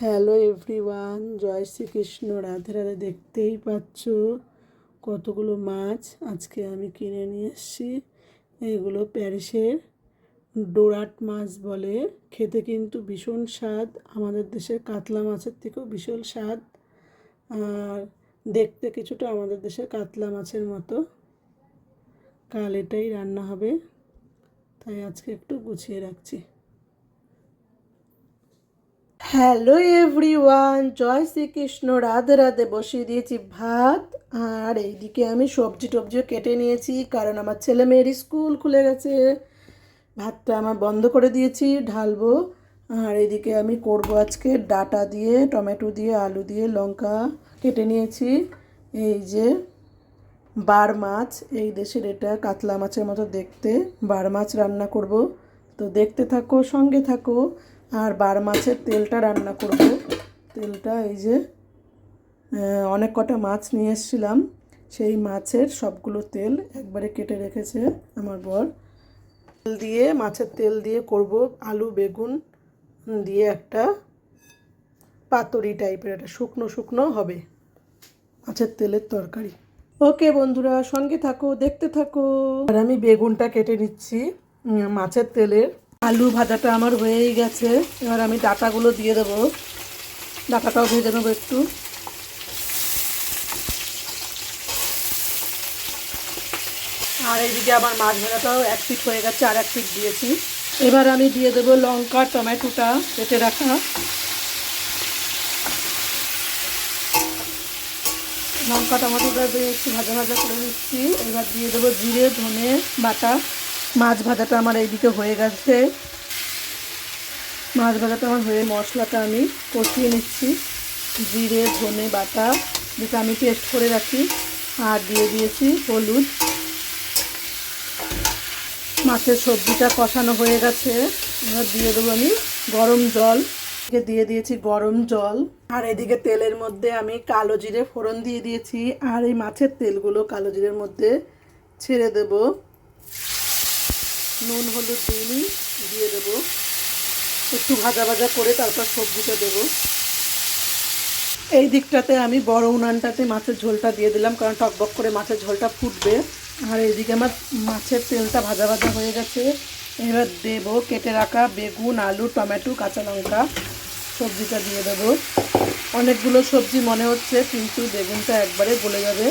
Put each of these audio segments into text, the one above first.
Hello everyone, জয় শ্রীকৃষ্ণ, রাধে রাধে দেখতেই পাচ্ছ কতগুলো মাছ আজকে আমি কিনে নিয়ে এসেছি। এইগুলো প্যারিসের ডোরাট মাছ বলে। খেতে কিন্তু ভীষণ স্বাদ, আমাদের দেশের কাতলা মাছের থেকেও ভীষণ স্বাদ। আর দেখতে কিছুটা আমাদের দেশের কাতলা মাছের মতো। কাল এটাই রান্না হবে, তাই আজকে একটু গুছিয়ে রাখছি। হ্যালো এভরিওয়ান, জয় শ্রীকৃষ্ণ, রাধে রাধে বসিয়ে দিয়েছি ভাত। আর এইদিকে আমি সবজি টবজিও কেটে নিয়েছি, কারণ আমার ছেলে মেয়ের স্কুল খুলে গেছে। ভাতটা আমার বন্ধ করে দিয়েছি, ঢালবো। আর এইদিকে আমি করব আজকে ডাটা দিয়ে, টমেটো দিয়ে, আলু দিয়ে লঙ্কা কেটে নিয়েছি। এই যে বার মাছ, এই দেশের এটা কাতলা মাছের মতো দেখতে। বার মাছ রান্না করব। তো দেখতে থাকো, সঙ্গে থাকো। আর বার মাছের তেলটা রান্না করব। তেলটা এই যে অনেক কটা মাছ নিয়ে এসেছিলাম। সেই মাছের সবগুলো তেল একবারে কেটে রেখেছে আমার বর। তেল দিয়ে, মাছের তেল দিয়ে করব আলু, বেগুন দিয়ে একটা পাতুরি টাইপের, একটা শুকনো শুকনো হবে মাছের তেলের তরকারি। ওকে বন্ধুরা, সঙ্গে থাকো, দেখতে থাকো। আর আমি বেগুনটা কেটে নিচ্ছি মাছের তেলের। আলু ভাজাটা আমার হয়েই গেছে। এবার আমি ডাটাগুলো দিয়ে দেবো। ডাটাটাও ভেজে নেব একটু। আর এইদিকে আমার মাছ ভাজাটাও এক পিট হয়ে গেছে, আর এক পিট দিয়েছি। এবার আমি দিয়ে দেবো লঙ্কা, টমেটোটা কেটে রাখা। লঙ্কা, টমেটোটা দিয়ে একটু ভাজা ভাজা করে নিচ্ছি। এবার দিয়ে দেবো জিরে, ধনে বাটা। মাছ ভাজাটা আমার এইদিকে হয়ে গেছে। মাছ ভাজাটা আমার হয়ে মশলাটা আমি কষিয়ে নিচ্ছি। জিরে, ধনে বাটা যেটা আমি পেস্ট করে রাখি আর দিয়ে দিয়েছি হলুদ। মাছের সবজিটা কষানো হয়ে গেছে। এবার দিয়ে দেবো আমি গরম জল। দিয়ে দিয়েছি গরম জল। আর এদিকে তেলের মধ্যে আমি কালো জিরে ফোড়ন দিয়ে দিয়েছি। আর এই মাছের তেলগুলো কালো জিরের মধ্যে ছেড়ে দেব। নুন, হলুদ দিইনি দিয়ে দেবো। একটু ভাজা ভাজা করে তারপর সবজিটা দেবো। এই দিকটাতে আমি বড় উনানটাতে মাছের ঝোলটা দিয়ে দিলাম, কারণ টকবক করে মাছের ঝোলটা ফুটবে। আর এইদিকে আমার মাছের তেলটা ভাজা ভাজা হয়ে গেছে। এবার দেবো কেটে রাখা বেগুন, আলু, টমেটো, কাঁচা লঙ্কা। সবজিটা দিয়ে দেবো। অনেকগুলো সবজি মনে হচ্ছে, কিন্তু বেগুনটা একবারে গলে যাবে।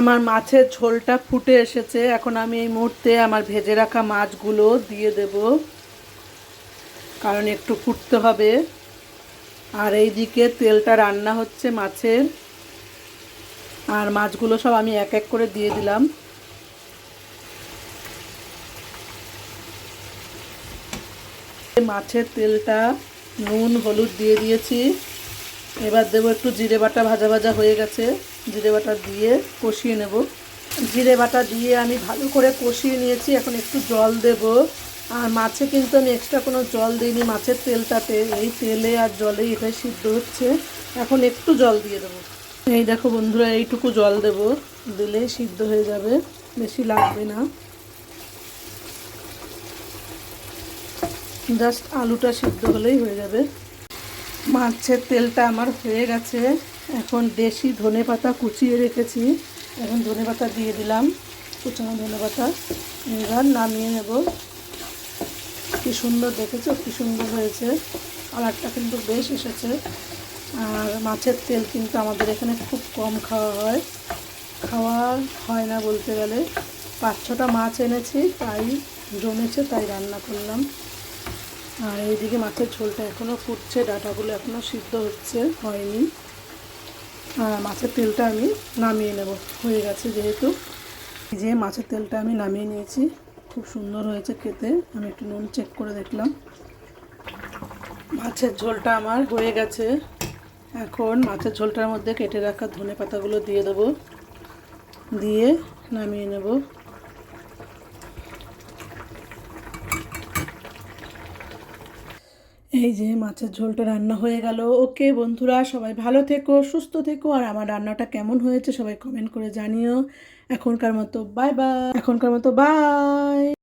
আমার মাছের ঝোলটা ফুটে এসেছে। এখন আমি এই মুহূর্তে আমার ভেজে রাখা মাছগুলো দিয়ে দেব। কারণ একটু ফুটতে হবে। আর এই দিকে তেলটা রান্না হচ্ছে মাছের। আর মাছগুলো সব আমি এক এক করে দিয়ে দিলাম। মাছের তেলটা নুন, হলুদ দিয়ে দিয়েছি। এবার দেবো একটু জিরে বাটা ভাজা ভাজা হয়ে গেছে। জিরে বাটা দিয়ে কষিয়ে নেব। জিরে বাটা দিয়ে আমি ভালো করে কষিয়ে নিয়েছি, এখন একটু জল দেব। আর মাছে কিন্তু আমি এক্সট্রা কোনো জল দিইনি, মাছের তেলটাতে। এই তেলে আর জলেই এটাই সিদ্ধ হচ্ছে। এখন একটু জল দিয়ে দেবো। এই দেখো বন্ধুরা, এইটুকু জল দেব। দিলেই সিদ্ধ হয়ে যাবে, বেশি লাগবে না। জাস্ট আলুটা সিদ্ধ হলেই হয়ে যাবে। মাছের তেলটা আমার হয়ে গেছে। এখন দেশি ধনে পাতা কুচিয়ে রেখেছি। এখন ধনে পাতা দিয়ে দিলাম, কুচানো ধনে পাতা। এবার নামিয়ে নেব। কি সুন্দর দেখেছ? কি সুন্দর হয়েছে। কালারটা কিন্তু বেশ এসেছে। আর মাছের তেল কিন্তু আমাদের এখানে খুব কম খাওয়া হয়। খাওয়া হয় না বলতে গেলে। পাঁচ ছটা মাছ এনেছি, তাই জমেছে, তাই রান্না করলাম। আর এইদিকে মাছের ঝোলটা এখনও ফুটছে, ডাটাগুলো এখনও সিদ্ধ হচ্ছে, হয়নি। মাছের তেলটা আমি নামিয়ে নেব। হয়ে গেছে যেহেতু। যে মাছের তেলটা আমি নামিয়ে নিয়েছি। খুব সুন্দর হয়েছে খেতে। আমি একটু নুন চেক করে দেখলাম। মাছের ঝোলটা আমার হয়ে গেছে। এখন মাছের ঝোলটার মধ্যে কেটে রাখা ধনে পাতাগুলো দিয়ে দেবো। দিয়ে নামিয়ে নেব। এই যে মাছের ঝোলটা রান্না হয়ে গেল। ওকে বন্ধুরা, সবাই ভালো থেকো, সুস্থ থেকো, আর আমার রান্নাটা কেমন হয়েছে সবাই কমেন্ট করে জানিও। এখনকার মতো বাই বাই এখনকার মতো বাই